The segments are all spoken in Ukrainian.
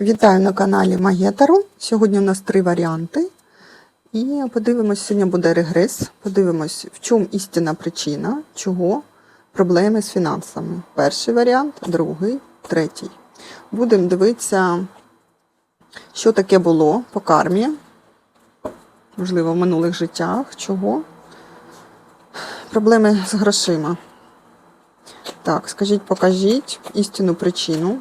Вітаю на каналі Магія. Сьогодні у нас три варіанти. І подивимось, сьогодні буде регрес. Подивимось, в чому істинна причина, чого проблеми з фінансами. Перший варіант, другий, третій. Будемо дивитися, що таке було по кармі, можливо, в минулих життях, чого. Проблеми з грошима. Так, скажіть, покажіть істинну причину.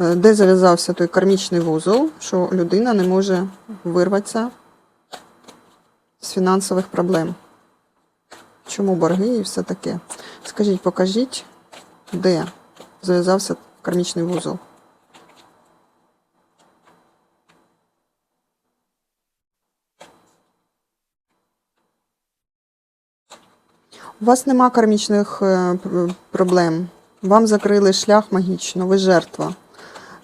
Е, де зав'язався той кармічний вузол, що людина не може вирватися з фінансових проблем. Чому борги і все таке? Скажіть, покажіть, де зав'язався кармічний вузол. У вас нема кармічних е, проблем. Вам закрили шлях магічно, ви жертва.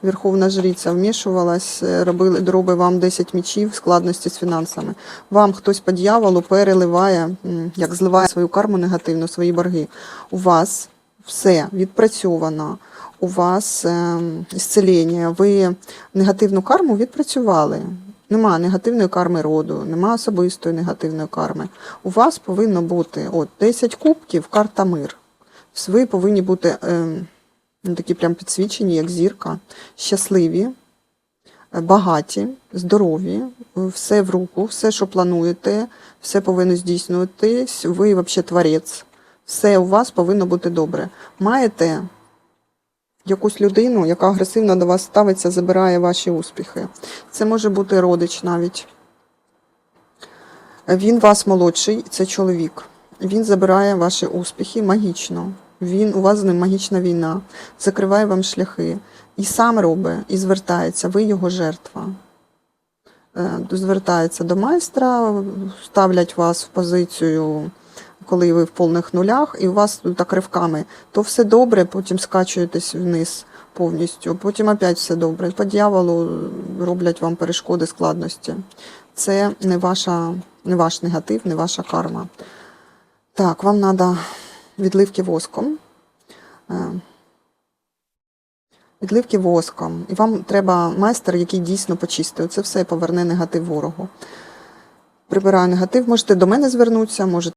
Верховна жриця вмішувалась, е, робили дроби вам 10 мічів складності з фінансами. Вам хтось по дьяволу переливає, як зливає свою карму негативно, свої борги. У вас все відпрацьовано, у вас зцілення, ви негативну карму відпрацювали. Нема негативної карми роду, нема особистої негативної карми. У вас повинно бути от 10 кубків, карта мир. Ви повинні бути е, ну, такі прям підсвічені, як зірка, щасливі, е, багаті, здорові, все в руку, все, що плануєте, все повинно здійснюватись. Ви взагалі творець. Все у вас повинно бути добре. Маєте якусь людину, яка агресивно до вас ставиться, забирає ваші успіхи. Це може бути родич навіть. Він вас молодший, це чоловік. Він забирає ваші успіхи магічно. Він у вас з ним магічна війна, закриває вам шляхи. І сам робить, і звертається, ви його жертва. Е, Звертається до майстра, ставлять вас в позицію, коли ви в повних нулях, і у вас так ривками. То все добре, потім скачуєтесь вниз повністю, потім опять все добре. По дьяволу роблять вам перешкоди, складності. Це не, ваша, не ваш негатив, не ваша карма. Так, вам треба відливки воском. Е, Відливки воском. І вам треба майстер, який дійсно почистить. Це все і поверне негатив ворогу. Прибираю негатив. Можете до мене звернутися, можете.